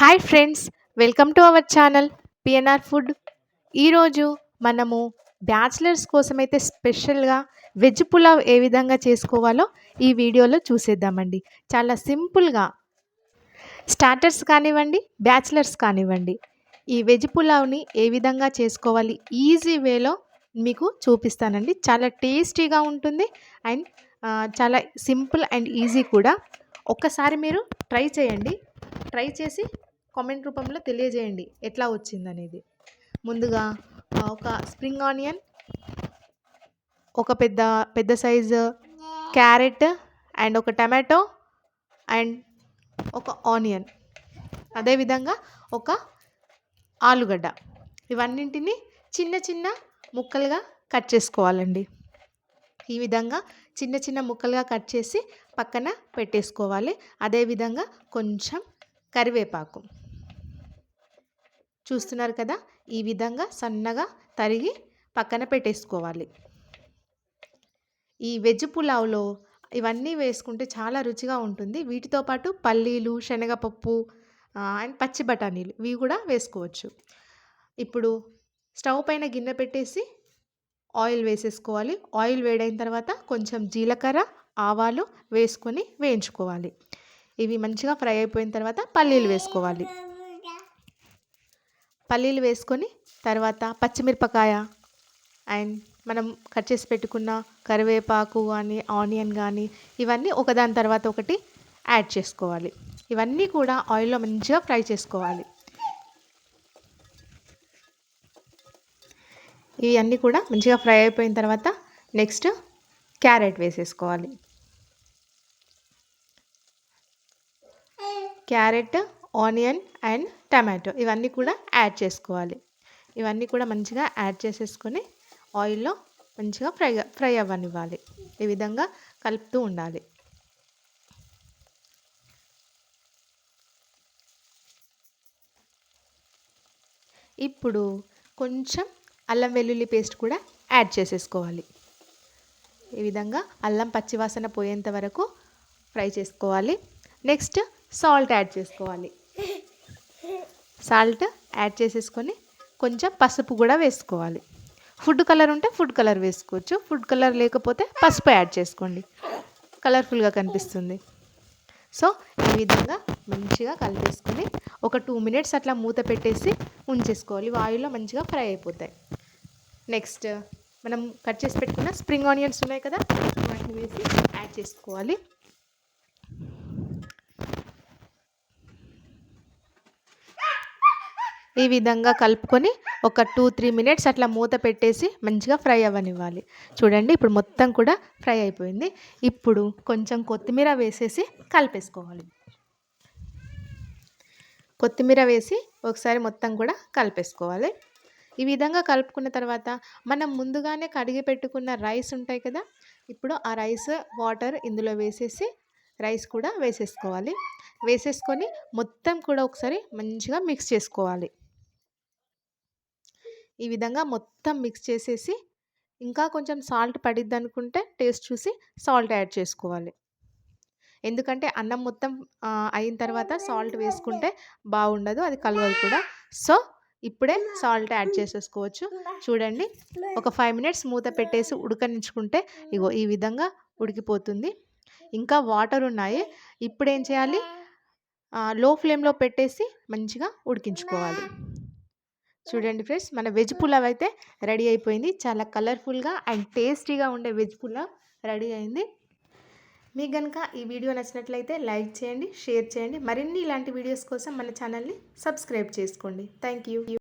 Hi friends welcome to our channel PNR food ఈరోజు మనము bachelors కోసమైతే స్పెషల్గా వెజ్ పులావ్ ఏ విధంగా చేసుకోవాలో ఈ వీడియోలో చూసేద్దామండి. చాలా సింపుల్గా స్టార్టర్స్ కానివ్వండి బ్యాచిలర్స్ కానివ్వండి ఈ వెజ్ పులావ్ని ఏ విధంగా చేసుకోవాలి ఈజీ వేలో మీకు చూపిస్తానండి. చాలా టేస్టీగా ఉంటుంది అండ్ చాలా సింపుల్ అండ్ ఈజీ కూడా. ఒక్కసారి మీరు ట్రై చేయండి. ట్రై చేసి కామెంట్ రూపంలో తెలియజేయండి. ఎట్లా వచ్చిందనేది. ముందుగా ఒక స్ప్రింగ్ ఆనియన్ ఒక పెద్ద పెద్ద సైజు క్యారెట్ అండ్ ఒక టమాటో అండ్ ఒక ఆనియన్. అదేవిధంగా ఒక ఆలుగడ్డ. ఇవన్నింటిని చిన్న చిన్న ముక్కలుగా కట్ చేసుకోవాలండి. ఈ విధంగా చిన్న చిన్న ముక్కలుగా కట్ చేసి పక్కన పెట్టేసుకోవాలి. అదేవిధంగా కొంచెం కరివేపాకు. చూస్తున్నారు కదా? ఈ విధంగా సన్నగా తరిగి పక్కన పెట్టేసుకోవాలి. ఈ వెజ్ పులావ్లో ఇవన్నీ వేసుకుంటే చాలా రుచిగా ఉంటుంది. వీటితో పాటు పల్లీలు శనగపప్పు అండ్ పచ్చి బఠానీలు ఇవి కూడా వేసుకోవచ్చు. ఇప్పుడు స్టవ్ పైన గిన్నె పెట్టేసి ఆయిల్ వేసేసుకోవాలి. ఆయిల్ వేడైన తర్వాత కొంచెం జీలకర్ర ఆవాలు వేసుకొని వేయించుకోవాలి. ఇవి మంచిగా ఫ్రై అయిపోయిన తర్వాత పల్లీలు వేసుకోవాలి. పల్లీలు వేసుకొని తర్వాత పచ్చిమిరపకాయ అండ్ మనం కట్ చేసి పెట్టుకున్న కరివేపాకు కానీ ఆనియన్ కానీ ఇవన్నీ ఒకదాని తర్వాత ఒకటి యాడ్ చేసుకోవాలి. ఇవన్నీ కూడా ఆయిల్లో మంచిగా ఫ్రై చేసుకోవాలి. ఇవన్నీ కూడా మంచిగా ఫ్రై అయిపోయిన తర్వాత నెక్స్ట్ క్యారెట్ వేసేసుకోవాలి. క్యారెట్ ఆనియన్ అండ్ టమాటో ఇవన్నీ కూడా యాడ్ చేసుకోవాలి. ఇవన్నీ కూడా మంచిగా యాడ్ చేసేసుకొని ఆయిల్లో మంచిగా ఫ్రై ఫ్రై అవ్వనివ్వాలి. ఈ విధంగా కలుపుతూ ఉండాలి. ఇప్పుడు కొంచెం అల్లం వెల్లుల్లి పేస్ట్ కూడా యాడ్ చేసేసుకోవాలి. ఈ విధంగా అల్లం పచ్చివాసన పోయేంత వరకు ఫ్రై చేసుకోవాలి. నెక్స్ట్ సాల్ట్ యాడ్ చేసుకోవాలి. సాల్ట్ యాడ్ చేసేసుకొని కొంచెం పసుపు కూడా వేసుకోవాలి. ఫుడ్ కలర్ ఉంటే ఫుడ్ కలర్ వేసుకోవచ్చు. ఫుడ్ కలర్ లేకపోతే పసుపు యాడ్ చేసుకోండి. కలర్ఫుల్గా కనిపిస్తుంది. సో ఈ విధంగా మంచిగా కలిపేసుకొని ఒక టూ మినిట్స్ అట్లా మూత పెట్టేసి ఉంచేసుకోవాలి. వాయులో మంచిగా ఫ్రై అయిపోతాయి. నెక్స్ట్ మనం కట్ చేసి పెట్టుకున్న స్ప్రింగ్ ఆనియన్స్ ఉన్నాయి కదా వాటిని వేసి యాడ్ చేసుకోవాలి. ఈ విధంగా కలుపుకొని ఒక టూ త్రీ మినిట్స్ అట్లా మూత పెట్టేసి మంచిగా ఫ్రై అవ్వనివ్వాలి. చూడండి ఇప్పుడు మొత్తం కూడా ఫ్రై అయిపోయింది. ఇప్పుడు కొంచెం కొత్తిమీర వేసేసి కలిపేసుకోవాలి. కొత్తిమీర వేసి ఒకసారి మొత్తం కూడా కలిపేసుకోవాలి. ఈ విధంగా కలుపుకున్న తర్వాత మనం ముందుగానే కడిగి పెట్టుకున్న రైస్ ఉంటాయి కదా ఇప్పుడు ఆ రైస్ వాటర్ ఇందులో వేసేసి రైస్ కూడా వేసేసుకోవాలి. వేసేసుకొని మొత్తం కూడా ఒకసారి మంచిగా మిక్స్ చేసుకోవాలి. ఈ విధంగా మొత్తం మిక్స్ చేసేసి ఇంకా కొంచెం సాల్ట్ పడిద్ది అనుకుంటే టేస్ట్ చూసి సాల్ట్ యాడ్ చేసుకోవాలి. ఎందుకంటే అన్నం మొత్తం అయిన తర్వాత సాల్ట్ వేసుకుంటే బాగుండదు అది కలవదు కూడా. సో ఇప్పుడే సాల్ట్ యాడ్ చేసేసుకోవచ్చు. చూడండి ఒక ఫైవ్ మినిట్స్ మూత పెట్టేసి ఉడకనించుకుంటే ఇగో ఈ విధంగా ఉడికిపోతుంది. ఇంకా వాటర్ ఉన్నాయి. ఇప్పుడు ఏం చేయాలి లో ఫ్లేమ్లో పెట్టేసి మంచిగా ఉడికించుకోవాలి. చూడండి ఫ్రెండ్స్ మన వెజ్ పులావ్ అయితే రెడీ అయిపోయింది. చాలా కలర్ఫుల్గా అండ్ టేస్టీగా ఉండే వెజ్ పులావ్ రెడీ అయింది. మీకు కనుక ఈ వీడియో నచ్చినట్లయితే లైక్ చేయండి షేర్ చేయండి. మరిన్ని ఇలాంటి వీడియోస్ కోసం మన ఛానల్ని సబ్స్క్రైబ్ చేసుకోండి. Thank you